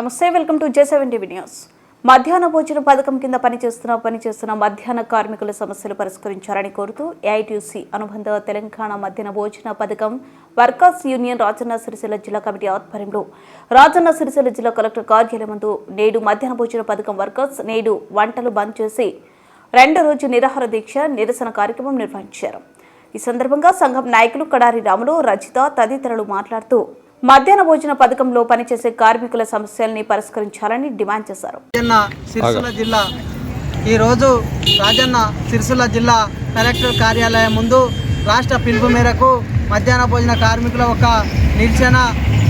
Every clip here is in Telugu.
నమస్తే welcome to J seven TV news. మధ్యాహ్న భోజన పథకం కింద పనిచేస్తున్న పనిచేస్తున్న మధ్యాహ్న కార్మికుల సమస్యలు పరిష్కరించాలని కోరుతూ ఏఐటీసీ అనుబంధ తెలంగాణ మధ్యాహ్న భోజన పథకం వర్కర్స్ యూనియన్ రాజన్న సిరిసిల్ల జిల్లా కమిటీ ఆధ్వర్యంలో. రాజన్న సిరిసిల్ల జిల్లా కలెక్టర్ కార్యాలయం ముందు నేడు మధ్యాహ్న భోజన పథకం వర్కర్స్ నేడు వంటలు బంద్ చేసి రెండో రోజు నిరాహార దీక్ష నిరసన కార్యక్రమం నిర్వహించారు. ఈ సందర్భంగా సంఘం నాయకులు కడారి రాములు రజిత తదితరులు మాట్లాడుతూ మధ్యాహ్న భోజన పథకంలో పనిచేసే కార్మికుల సమస్యల్ని పరిష్కరించాలని డిమాండ్ చేశారు. రాజన్న సిరిసిల్ల జిల్లా. ఈరోజు రాజన్న సిరిసిల్ల జిల్లా కలెక్టర్ కార్యాలయం ముందు రాష్ట్ర పిలుపు మేరకు మధ్యాహ్న భోజన కార్మికుల ఒక నిరసన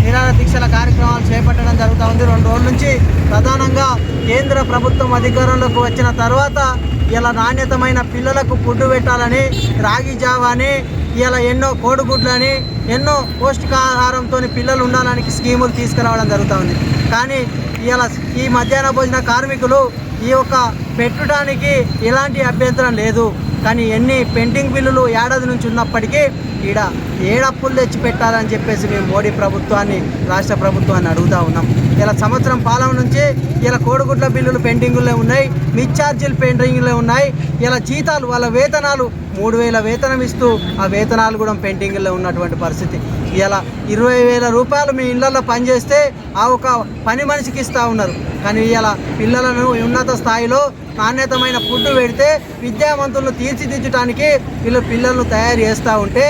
నిరాహార దీక్షల కార్యక్రమాలు చేపట్టడం జరుగుతూ ఉంది. రెండు రోజుల నుంచి ప్రధానంగా కేంద్ర ప్రభుత్వం అధికారంలోకి వచ్చిన తర్వాత ఇలా నాణ్యతమైన పిల్లలకు ఫుడ్ పెట్టాలని రాగి జావాని ఇలా ఎన్నో కోడిగుడ్లని ఎన్నో పౌష్టికాహారంతో పిల్లలు ఉండడానికి స్కీములు తీసుకురావడం జరుగుతూ ఉంది కానీ ఇలా ఈ మధ్యాహ్న భోజన కార్మికులు ఈ యొక్క పెట్టడానికి ఎలాంటి అభ్యంతరం లేదు. కానీ ఎన్ని పెండింగ్ బిల్లులు ఏడాది నుంచి ఉన్నప్పటికీ ఈడ ఏడప్పులు తెచ్చి పెట్టాలని చెప్పేసి మేము మోడీ ప్రభుత్వాన్ని రాష్ట్ర ప్రభుత్వాన్ని అడుగుతూ ఉన్నాం. ఇలా సంవత్సరం పాలన నుంచి ఇలా కోడిగుడ్ల బిల్లులు పెండింగుల్లో ఉన్నాయి మిచ్ఛార్జీలు ఛార్జీలు పెండింగ్లో ఉన్నాయి. ఇలా జీతాలు వాళ్ళ వేతనాలు మూడు వేల వేతనం ఇస్తూ ఆ వేతనాలు కూడా పెండింగ్లో ఉన్నటువంటి పరిస్థితి. ఇలా ఇరవై వేల రూపాయలు మీ ఇళ్ళలో పనిచేస్తే ఆ ఒక పని మనిషికి ఇస్తూ ఉన్నారు. కానీ ఇలా పిల్లలను ఉన్నత స్థాయిలో నాణ్యతమైన ఫుడ్ పెడితే విద్యావంతులను తీర్చిదిద్దటానికి వీళ్ళు పిల్లలను తయారు చేస్తూ ఉంటే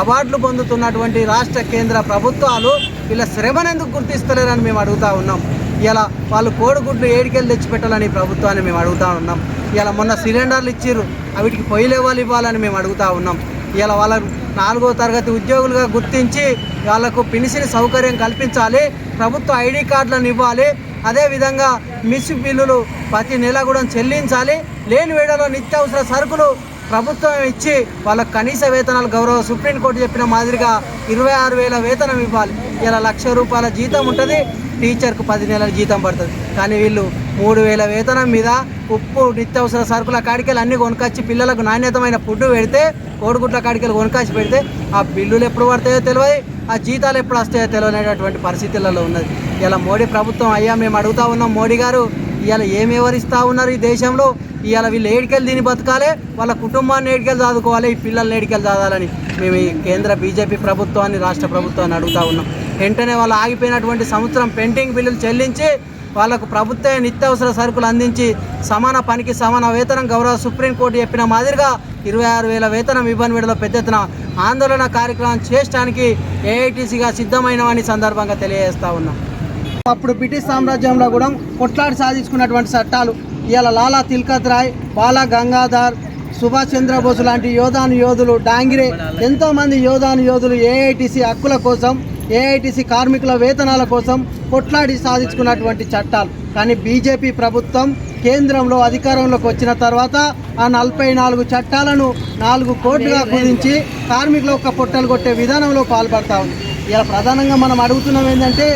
అవార్డులు పొందుతున్నటువంటి రాష్ట్ర కేంద్ర ప్రభుత్వాలు వీళ్ళ శ్రమను ఎందుకు గుర్తిస్తలేరని మేము అడుగుతా ఉన్నాం. ఇలా వాళ్ళు కోడిగుడ్లు ఏడికెళ్ళి తెచ్చిపెట్టాలని ప్రభుత్వాన్ని మేము అడుగుతా ఉన్నాం. ఇలా మొన్న సిలిండర్లు ఇచ్చిర్రు వీటికి పొయ్యి ఇవ్వాలని మేము అడుగుతా ఉన్నాం. ఇలా వాళ్ళ నాలుగో తరగతి ఉద్యోగులుగా గుర్తించి వాళ్ళకు పినిసిని సౌకర్యం కల్పించాలి ప్రభుత్వ ఐడి కార్డులను ఇవ్వాలి అదేవిధంగా మిస్ బిల్లులు ప్రతి నెల కూడా చెల్లించాలి లేని వేళలో నిత్యావసర సరుకులు ప్రభుత్వం ఇచ్చి వాళ్ళకు కనీస వేతనాలు గౌరవ సుప్రీంకోర్టు చెప్పిన మాదిరిగా ఇరవై ఆరు వేల వేతనం ఇవ్వాలి. ఇలా లక్ష రూపాయల జీతం ఉంటుంది టీచర్కు పది నెలల జీతం పడుతుంది. కానీ వీళ్ళు మూడు వేల వేతనం మీద ఉప్పు నిత్యావసర సరుకుల కాడికెళ్ళి అన్ని కొనుకొచ్చి పిల్లలకు నాణ్యతమైన ఫుడ్ పెడితే కోడిగుడ్ల కాడికెళ్ళి కొనుకొచ్చి పెడితే ఆ బిల్లులు ఎప్పుడు పడతాయో తెలియదు ఆ జీతాలు ఎప్పుడు వస్తాయో తెలియనటువంటి పరిస్థితులలో ఉన్నది. ఇలా మోడీ ప్రభుత్వం అయ్యా మేము అడుగుతా ఉన్నాం మోడీ గారు ఇవాళ ఏమి ఎవరిస్తూ ఉన్నారు ఈ దేశంలో? ఇవాళ వీళ్ళు ఏడికెళ్ళి దీన్ని బతకాలి వాళ్ళ కుటుంబాన్ని ఏడికెళ్ళి చదువుకోవాలి ఈ పిల్లల్ని ఏడికెళ్ళి చదవాలని మేము ఈ కేంద్ర బీజేపీ ప్రభుత్వాన్ని రాష్ట్ర ప్రభుత్వాన్ని అడుగుతా ఉన్నాం. వెంటనే వాళ్ళు ఆగిపోయినటువంటి సంవత్సరం పెండింగ్ బిల్లులు చెల్లించి వాళ్ళకు ప్రభుత్వ నిత్యావసర సరుకులు అందించి సమాన పనికి సమాన వేతనం గౌరవ సుప్రీంకోర్టు చెప్పిన మాదిరిగా ఇరవై ఆరు వేల వేతనం ఇవ్వని విడలో పెద్ద ఎత్తున ఆందోళన కార్యక్రమం చేయడానికి ఏఐటీసీగా సిద్ధమైనవని సందర్భంగా తెలియజేస్తా ఉన్నాం. అప్పుడు బ్రిటిష్ సామ్రాజ్యంలో కూడా కొట్లాడి సాధించుకున్నటువంటి చట్టాలు ఇవాళ లాలా తిల్కత్ రాయ్ బాలా గంగాధర్ సుభాష్ చంద్రబోస్ లాంటి యోధాను యోధులు డాంగిరే ఎంతోమంది యోధాను యోధులు ఏఐటీసీ హక్కుల కోసం ఏఐటీసీ కార్మికుల వేతనాల కోసం కొట్లాడి సాధించుకున్నటువంటి చట్టాలు. కానీ బీజేపీ ప్రభుత్వం కేంద్రంలో అధికారంలోకి వచ్చిన తర్వాత ఆ నలభై నాలుగు చట్టాలను నాలుగు కోట్లుగా కుదించి కార్మికుల యొక్క పొట్టలు కొట్టే విధానంలో పాల్పడతా ఉంది. ఇలా ప్రధానంగా మనం అడుగుతున్నాం ఏంటంటే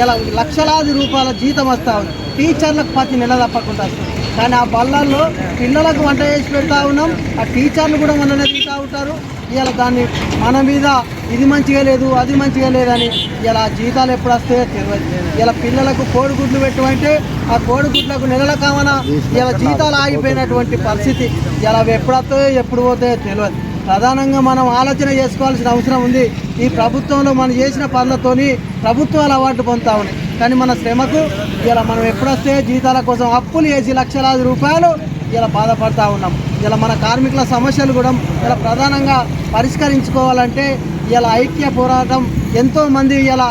ఇలా లక్షలాది రూపాయల జీతం వస్తూ ఉంది. టీచర్లకు ప్రతి నెల తప్పకుండా వస్తుంది. కానీ ఆ బళ్ళల్లో పిల్లలకు వంట చేసి పెడతా ఉన్నాం. ఆ టీచర్లు కూడా మననే తింటా ఉంటారు. ఇలా దాన్ని మన మీద ఇది మంచిగా లేదు అది మంచిగా లేదని ఇలా జీతాలు ఎప్పుడు వస్తాయో తెలియదు ఇలా పిల్లలకు కోడిగుడ్లు పెట్టమంటే ఆ కోడిగుడ్లకు నెలల కామన ఇలా జీతాలు ఆగిపోయినటువంటి పరిస్థితి ఇలా అవి ఎప్పుడు వస్తాయో ఎప్పుడు పోతాయో తెలియదు ప్రధానంగా మనం ఆలోచన చేసుకోవాల్సిన అవసరం ఉంది. ఈ ప్రభుత్వంలో మనం చేసిన పనులతోని ప్రభుత్వాలు అవార్డు పొందుతా ఉన్నాయి. కానీ మన శ్రమకు ఇలా మనం ఎప్పుడొస్తే జీతాల కోసం అప్పులు వేసి లక్షలాది రూపాయలు ఇలా బాధపడతా ఉన్నాం. ఇలా మన కార్మికుల సమస్యలు కూడా ఇలా ప్రధానంగా పరిష్కరించుకోవాలంటే ఇలా ఐక్య పోరాటం ఎంతోమంది ఇలా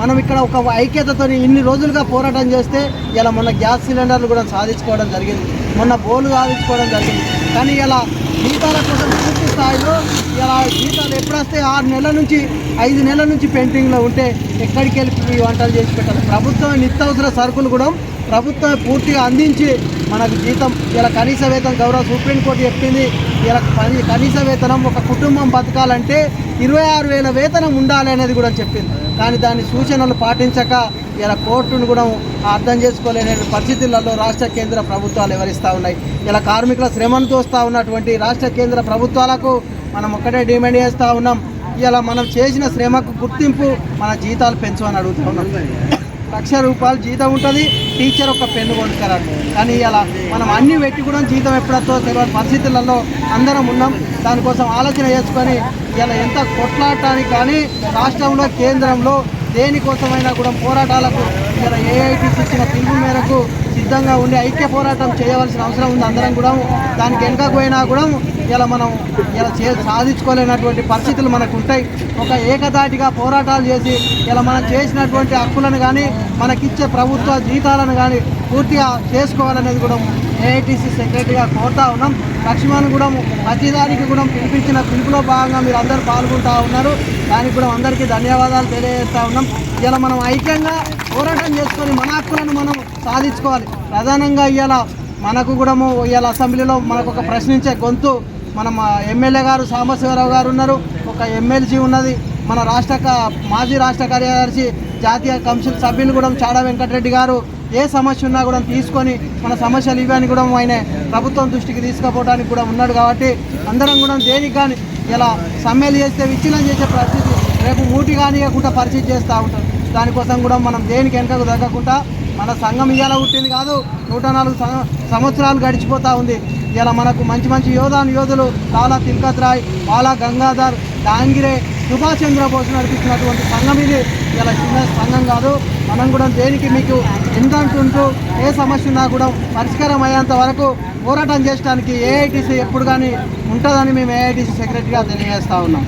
మనం ఇక్కడ ఒక ఐక్యతతో ఇన్ని రోజులుగా పోరాటం చేస్తే ఇలా మన గ్యాస్ సిలిండర్లు కూడా సాధించుకోవడం జరిగింది. మొన్న బోలు సాధించుకోవడం జరిగింది. కానీ ఇలా జీతాల కోసం పూర్తి స్థాయిలో ఇలా జీతాలు ఎప్పుడొస్తే ఆరు నెలల నుంచి ఐదు నెలల నుంచి పెయింటింగ్లో ఉంటే ఎక్కడికి వెళ్ళి వంటలు చేసి పెట్టాలి? ప్రభుత్వం నిత్యవసర సరుకులు కూడా ప్రభుత్వం పూర్తిగా అందించి మనకు జీతం ఇలా కనీస వేతనం గౌరవ సుప్రీంకోర్టు చెప్పింది. ఇలా పని కనీస వేతనం ఒక కుటుంబం బతకాలంటే ఇరవై ఆరు వేల వేతనం ఉండాలి అనేది కూడా చెప్పింది. కానీ దాని సూచనలు పాటించక ఇలా కోర్టును కూడా అర్థం చేసుకోలేని పరిస్థితులలో రాష్ట్ర కేంద్ర ప్రభుత్వాలు వివరిస్తూ ఉన్నాయి. ఇలా కార్మికుల శ్రమను చూస్తూ ఉన్నటువంటి రాష్ట్ర కేంద్ర ప్రభుత్వాలకు మనం ఒక్కటే డిమాండ్ చేస్తూ ఉన్నాం. ఇలా మనం చేసిన శ్రమకు గుర్తింపు మన జీతాలు పెంచమని అడుగుతూ ఉన్నాం. లక్ష రూపాయలు జీతం ఉంటుంది. టీచర్ ఒక పెన్ను కొనుక్తారు కానీ ఇలా మనం అన్ని పెట్టి కూడా జీతం ఎప్పుడతో తెలియని పరిస్థితులలో అందరం ఉన్నాం. దానికోసం ఆలోచన చేసుకొని ఇలా ఎంత కొట్లాడటానికి కానీ రాష్ట్రంలో కేంద్రంలో దేనికోసమైనా కూడా పోరాటాలకు ఇలా ఏఐటీసీ ఇచ్చిన పిలుపు మేరకు సిద్ధంగా ఉండి ఐక్య పోరాటం చేయవలసిన అవసరం ఉంది అందరం కూడా దానికి వెనుకకు పోయినా కూడా ఇలా మనం ఇలా చే సాధించుకోలేనటువంటి పరిస్థితులు మనకు ఉంటాయి ఒక ఏకదాటిగా పోరాటాలు చేసి ఇలా మనం చేసినటువంటి హక్కులను కానీ మనకిచ్చే ప్రభుత్వ జీతాలను కానీ పూర్తిగా చేసుకోవాలనేది కూడా ఏఐటీసీ సెక్రటరీగా కోరుతా ఉన్నాం. లక్ష్మణ్ కూడా ప్రతిదానికి కూడా పిలిపించిన పిలుపులో భాగంగా మీరు అందరూ పాల్గొంటూ ఉన్నారు. దానికి కూడా అందరికీ ధన్యవాదాలు తెలియజేస్తూ ఉన్నాం. ఇలా మనం ఐక్యంగా పోరాటం చేసుకొని మన హక్కులను మనం సాధించుకోవాలి. ప్రధానంగా ఇవాళ మనకు కూడా ఇవాళ అసెంబ్లీలో మనకు ఒక ప్రశ్నించే గొంతు మన ఎమ్మెల్యే గారు సాంబశివరావు గారు ఉన్నారు. ఒక ఎమ్మెల్సీ ఉన్నది. మన రాష్ట్ర మాజీ రాష్ట్ర కార్యదర్శి జాతీయ కౌన్సిల్ సభ్యులు కూడా చాడా వెంకటరెడ్డి గారు. ఏ సమస్య ఉన్నా కూడా తీసుకొని మన సమస్యలు ఇవ్వని కూడా ఆయన ప్రభుత్వం దృష్టికి తీసుకుపోవడానికి కూడా ఉన్నాడు కాబట్టి అందరం కూడా దేనికి కానీ ఇలా సమ్మెలు చేస్తే విచ్ఛిన్నం చేసే పరిస్థితి రేపు మూటి కూడా పరిస్థితి చేస్తూ ఉంటారు. దానికోసం కూడా మనం దేనికి వెనకకు తగ్గకుండా మన సంఘం ఇవాళ పుట్టింది కాదు నూట నాలుగు సంవత్సరాలు గడిచిపోతూ ఉంది. ఇలా మనకు మంచి మంచి యోధాను యోధులు లాలా తిల్కత్ రాయ్ బాలా గంగాధర్ డాంగిరే సుభాష్ చంద్రబోస్ నడిపించినటువంటి సంఘం ఇది. ఇలా చిన్న సంఘం కాదు మనం కూడా దేనికి మీకు ఎంతంటుంటూ ఏ సమస్య ఉన్నా కూడా పరిష్కారం అయ్యేంత వరకు పోరాటం చేయడానికి ఏఐటీసీ ఎప్పుడు కానీ ఉంటుందని మేము ఏఐటీసీ సెక్రటరీగా తెలియజేస్తా ఉన్నాం.